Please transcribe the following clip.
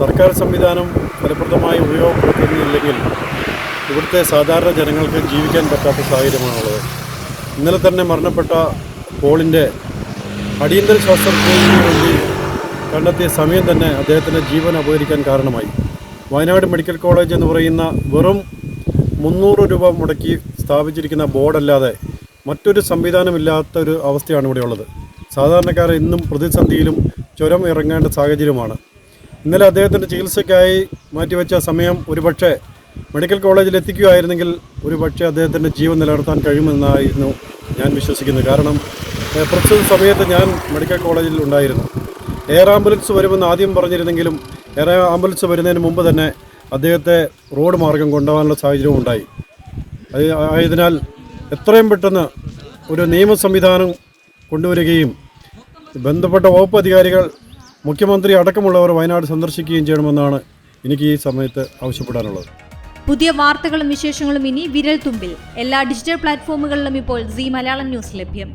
സർക്കാർ സംവിധാനം ഫലപ്രദമായി ഉപയോഗപ്പെടുത്തുന്നില്ലെങ്കിൽ ഇവിടുത്തെ സാധാരണ ജനങ്ങൾക്ക് ജീവിക്കാൻ പറ്റാത്ത സാഹചര്യമാണുള്ളത്. ഇന്നലെ തന്നെ മരണപ്പെട്ട പോളിന്റെ അടിയന്തര ശാസ്ത്രജ്ഞന് വേണ്ടി കണ്ടെത്തിയ സമയം തന്നെ അദ്ദേഹത്തിന്റെ ജീവൻ അപഹരിക്കാൻ കാരണമായി. വയനാട് മെഡിക്കൽ കോളേജ് എന്ന് പറയുന്ന വെറും മുന്നൂറ് രൂപ മുടക്കി സ്ഥാപിച്ചിരിക്കുന്ന ബോർഡല്ലാതെ മറ്റൊരു സംവിധാനമില്ലാത്ത ഒരു അവസ്ഥയാണ് ഇവിടെയുള്ളത്. സാധാരണക്കാർ ഇന്നും പ്രതിസന്ധിയിലും ചുരം ഇറങ്ങേണ്ട സാഹചര്യമാണ്. ഇന്നലെ അദ്ദേഹത്തിന്റെ ചികിത്സയ്ക്കായി മാറ്റിവെച്ച സമയം ഒരുപക്ഷെ മെഡിക്കൽ കോളേജിൽ എത്തിക്കുകയായിരുന്നെങ്കിൽ ഒരുപക്ഷെ അദ്ദേഹത്തിന്റെ ജീവൻ നിലനിർത്താൻ കഴിയുമെന്നായിരുന്നു ഞാൻ വിശ്വസിക്കുന്നത്. കാരണം പ്രസ്തുത സമയത്ത് ഞാൻ മെഡിക്കൽ കോളേജിൽ ഉണ്ടായിരുന്നു. എയർ ആംബുലൻസ് വരുമെന്ന് ആദ്യം പറഞ്ഞിരുന്നെങ്കിലും എയർ ആംബുലൻസ് വരുന്നതിന് മുമ്പ് തന്നെ അദ്ദേഹത്തെ റോഡ് മാർഗം കൊണ്ടുപോകാനുള്ള സാഹചര്യവും ഉണ്ടായി. ആയതിനാൽ എത്രയും പെട്ടെന്ന് ഒരു നിയമ സംവിധാനം കൊണ്ടുവരികയും ബന്ധപ്പെട്ട വകുപ്പ് അധികാരികൾ മുഖ്യമന്ത്രി അടക്കമുള്ളവർ വയനാട് സന്ദർശിക്കുകയും ചെയ്യണമെന്നാണ് എനിക്ക് ഈ സമയത്ത് ആവശ്യപ്പെടാനുള്ളത്. പുതിയ വാർത്തകളും വിശേഷങ്ങളും ഇനി വിരൽ തുമ്പിൽ എല്ലാ ഡിജിറ്റൽ പ്ലാറ്റ്ഫോമുകളിലും ഇപ്പോൾ സി മലയാളം ന്യൂസ് ലഭ്യം.